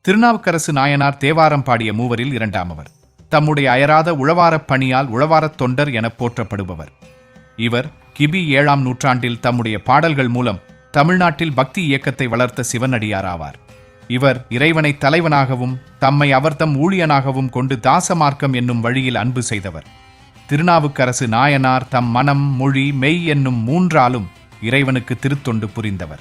திருநாவுக்கரசு நாயனார் தேவாரம் பாடிய மூவரில் இரண்டாமவர். தம்முடைய அயராத உழவாரப் பணியால் உழவாரத் தொண்டர் என போற்றப்படுபவர். இவர் கிபி ஏழாம் நூற்றாண்டில் தம்முடைய பாடல்கள் மூலம் தமிழ்நாட்டில் பக்தி இயக்கத்தை வளர்த்த சிவனடியார் ஆவார் இவர் இறைவனை தலைவனாகவும் தம்மை அவர்தம் ஊழியனாகவும் கொண்டு தாசமார்க்கம் என்னும் வழியில் அன்பு செய்தவர். திருநாவுக்கரசு நாயனார் தம் மனம் மொழி மெய் என்னும் மூன்றாலும் இறைவனுக்கு திருத்தொண்டு புரிந்தவர்.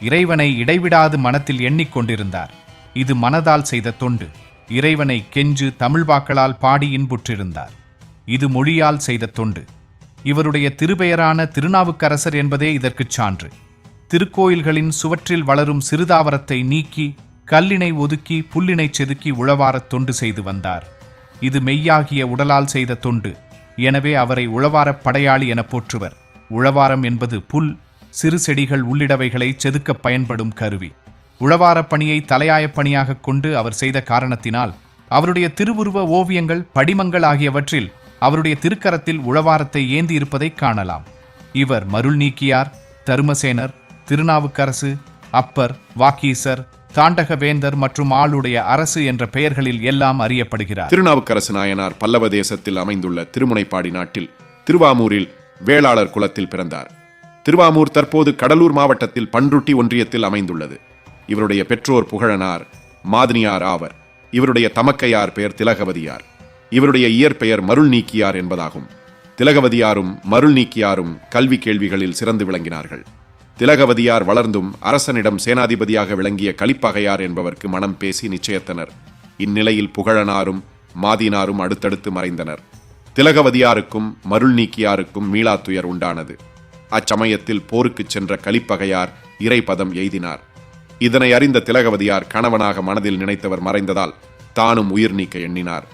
இறைவனை இடைவிடாது மனத்தில் எண்ணிக்கொண்டிருந்தார் இது மனதால் செய்த தொண்டு. இறைவனை கெஞ்சு தமிழ்வாக்களால் பாடி இன்புற்றிருந்தார். இது மொழியால் செய்த தொண்டு. இவருடைய திருபெயரான திருநாவுக்கரசர் என்பதே இதற்குச் சான்று. திருக்கோயில்களின் சுவற்றில் வளரும் சிறுதாவரத்தை நீக்கி கல்லினை ஒதுக்கி புல்லினைச் செதுக்கி உழவாரத் தொண்டு செய்து வந்தார். இது மெய்யாகிய உடலால் செய்த தொண்டு. எனவே அவரை உழவாரப் படையாளி என போற்றுவர். உழவாரம் என்பது புல் சிறு செடிகள் உள்ளிடவைகளை செதுக்கப் பயன்படும் கருவி. உழவாரப் பணியை தலையாயப் பணியாகக் கொண்டு அவர் செய்த காரணத்தினால் அவருடைய திருவுருவ ஓவியங்கள் படிமங்கள் ஆகியவற்றில் அவருடைய திருக்கரத்தில் உழவாரத்தை ஏந்தி இருப்பதைக் காணலாம். இவர் மருள் நீக்கியார் தருமசேனர் திருநாவுக்கரசு அப்பர் வாக்கீசர் தாண்டகவேந்தர் மற்றும் ஆளுடைய அரசு என்ற பெயர்களில் எல்லாம் அறியப்படுகிறார். திருநாவுக்கரசு நாயனார் பல்லவ தேசத்தில் அமைந்துள்ள திருமுனைப்பாடி நாட்டில் திருவாமூரில் வேளாளர் குலத்தில் பிறந்தார். திருவாமூர் தற்போது கடலூர் மாவட்டத்தில் பன்ருட்டி ஒன்றியத்தில் அமைந்துள்ளது. இவருடைய பெற்றோர் புகழனார் மாதினியார் ஆவர். இவருடைய தமக்கையார் பெயர் திலகவதியார். இவருடைய இயற்பெயர் மருள் நீக்கியார் என்பதாகும். திலகவதியாரும் மருள் நீக்கியாரும் கல்வி கேள்விகளில் சிறந்து விளங்கினார்கள். திலகவதியார் வளர்ந்தும் அரசனிடம் சேனாதிபதியாக விளங்கிய கலிப்பகையார் என்பவருக்கு மனம் பேசி நிச்சயத்தனர். இந்நிலையில் புகழனாரும் மாதினாரும் அடுத்தடுத்து மறைந்தனர். திலகவதியாருக்கும் மருள் நீக்கியாருக்கும் மீளாத்துயர் உண்டானது. அச்சமயத்தில் போருக்குச் சென்ற கலிப்பகையார் இறைபதம் எய்தினார். இதனை அறிந்த திலகவதியார் கணவனாக மனதில் நினைத்தவர் மறைந்ததால் தானும் உயிர் நீக்க எண்ணினார்.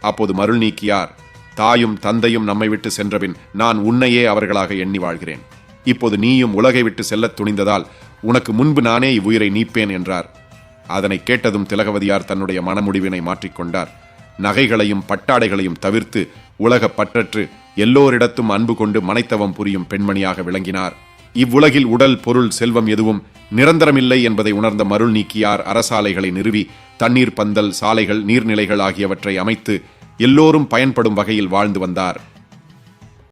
அப்போது மருள் நீக்கியார் தாயும் தந்தையும் நம்மை விட்டு சென்றபின் நான் உன்னையே அவர்களாக எண்ணி வாழ்கிறேன். இப்போது நீயும் உலகை விட்டு செல்லத் துணிந்ததால் உனக்கு முன்பு நானே இவ்வுயிரை நீப்பேன் என்றார். அதனை கேட்டதும் திலகவதியார் தன்னுடைய மனமுடிவினை மாற்றிக்கொண்டார் நகைகளையும் பட்டாடைகளையும் தவிர்த்து உலக பற்றற்று எல்லோரிடத்தும் அன்பு கொண்டு மனைத்தவம் புரியும் பெண்மணியாக விளங்கினார். இவ்வுலகில் உடல் பொருள் செல்வம் எதுவும் நிரந்தரமில்லை என்பதை உணர்ந்த மருள் நீக்கியார் அரசாலைகளை நிறுவி தண்ணீர் பந்தல் சாலைகள் நீர்நிலைகள் ஆகியவற்றை அமைத்து எல்லோரும் பயன்படும் வகையில் வாழ்ந்து வந்தார்.